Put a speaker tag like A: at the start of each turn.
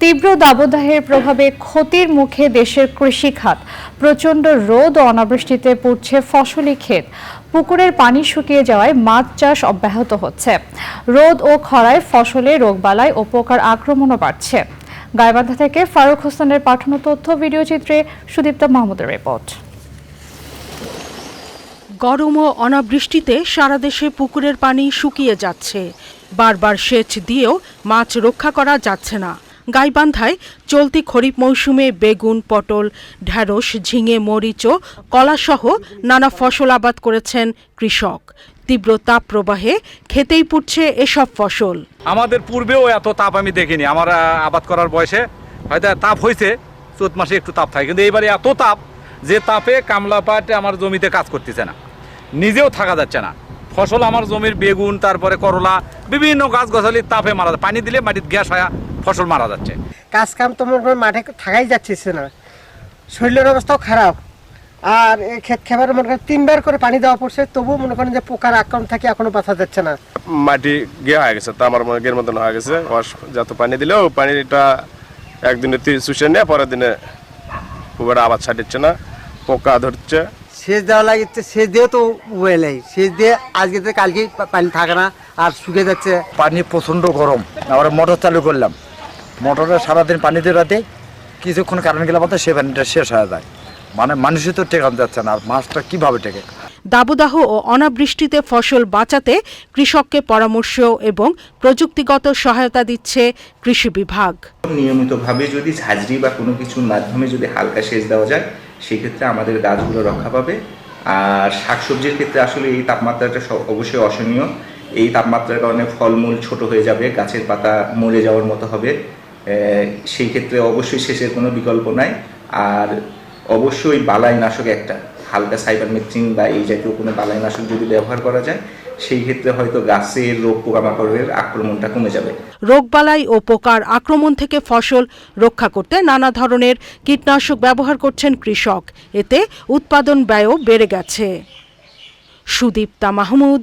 A: তীব্র দাবদাহের প্রভাবে ক্ষতির মুখে দেশের কৃষি খাত প্রচণ্ড রোদ ও অনাবৃষ্টিতে পড়ছে ফসলি ক্ষেত। পুকুরের পানি শুকিয়ে যাওয়ায় মাছ চাষ অব্যাহত হচ্ছে। রোদ ও খরায় ফসলে রোগবালাই ও পোকার আক্রমণও বাড়ছে। গাইবান্ধা থেকে ফারুক হোসেনের পাঠানো তথ্য, ভিডিও চিত্রে সুদীপ্ত মাহমুদের রিপোর্ট।
B: গরম ও অনাবৃষ্টিতে সারা দেশে পুকুরের পানি শুকিয়ে যাচ্ছে। বারবার সেচ দিয়েও মাছ রক্ষা করা যাচ্ছে না। গাইবান্ধায় চলতি খরিফ মৌসুমে বেগুন, পটল ঢ্যাঁড়স ঝিঙে, মরিচ ও কলাসহ নানা ফসল আবাদ করেছেন কৃষক। তীব্র তাপ প্রবাহে খেতেই পুড়ছে এসব ফসল।
C: আমাদের পূর্বেও এত তাপ আমি দেখিনি। আমার আবাদ করার বয়সে হয়তো তাপ হয়েছে চৈত মাসে একটু তাপ থাকে। কিন্তু এইবারে এত তাপ যে তাপে কামলা পাট আমার জমিতে কাজ করতেছে না। নিজেও থাকা যাচ্ছে না। ফসল আমার জমির বেগুন, তারপরে করলা, বিভিন্ন গাছ গাছালির তাপে মারা যায়। পানি দিলে মাটির গ্যাস হয়ে। ফসল মারা যাচ্ছে।
D: কাজ কাম তো মনে করেন মাঠে থাকাই যাচ্ছে না। শরীরের অবস্থাও খারাপ। আর এই ক্ষেত খাবার মনে করেন তিনবার করে পানি দেওয়া পড়ছে তবুও মনে করেন যে পোকার আক্রমণ থেকে এখনও বাঁচা যাচ্ছে না।
E: মাটি গিয়ে হয়ে গেছে তো আমার মনে গের মতন হয়ে গেছে। যত পানি দিলেও পানিটা একদিনে শুষে নিয়ে পরের দিনে খুব একটা আবাদ ছাড়িচ্ছে না পোকা ধরছে।
F: সেচ দেওয়া লাগিচ্ছে সেচ দিয়ে তো উবে নেই। সেচ দিয়ে আজকে কালকে পানি থাকে না আর শুকিয়ে যাচ্ছে।
G: পানি প্রচণ্ড গরম। আমরা মোটর চালু করলাম। মোটরে সারাদিন পানি দিয়ে রাতে কিছুক্ষণ কারেন্ট গেলে মতো সে পানিটা শেষ হয়ে যায়। মানে মানুষই তো টেকানো যাচ্ছে না আর মাছটা কীভাবে টেকে
B: দাবদাহ ও অনাবৃষ্টিতে ফসল বাঁচাতে কৃষককে পরামর্শ এবং প্রযুক্তিগত সহায়তা দিচ্ছে কৃষি বিভাগ।
H: নিয়মিতভাবে যদি ঝাঁঝরি বা কোনো কিছুর মাধ্যমে যদি হালকা সেচ দেওয়া যায় সেক্ষেত্রে আমাদের গাছগুলো রক্ষা পাবে। আর শাকসবজির ক্ষেত্রে আসলে এই তাপমাত্রাটা অবশ্যই অসহনীয়। এই তাপমাত্রার কারণে ফলমূল ছোট হয়ে যাবে গাছের পাতা মরে যাওয়ার মতো হবে। সেই ক্ষেত্রে অবশ্যই সেচের কোনো বিকল্প নাই। আর অবশ্যই বালাই নাশক একটা, হালকা সাইবার সাইবারমেথ্রিন বা এই জাতীয় কোনো বালাইনাশক যদি ব্যবহার করা যায়, সেই ক্ষেত্রে হয়তো গাছের রোগ পোকামাকড়ের আক্রমণটা কমে যাবে।
B: রোগবালাই ও পোকার আক্রমণ থেকে ফসল রক্ষা করতে নানা ধরনের কীটনাশক ব্যবহার করছেন কৃষক। এতে উৎপাদন ব্যয়ও বেড়ে গেছে। সুদীপ্তা মাহমুদ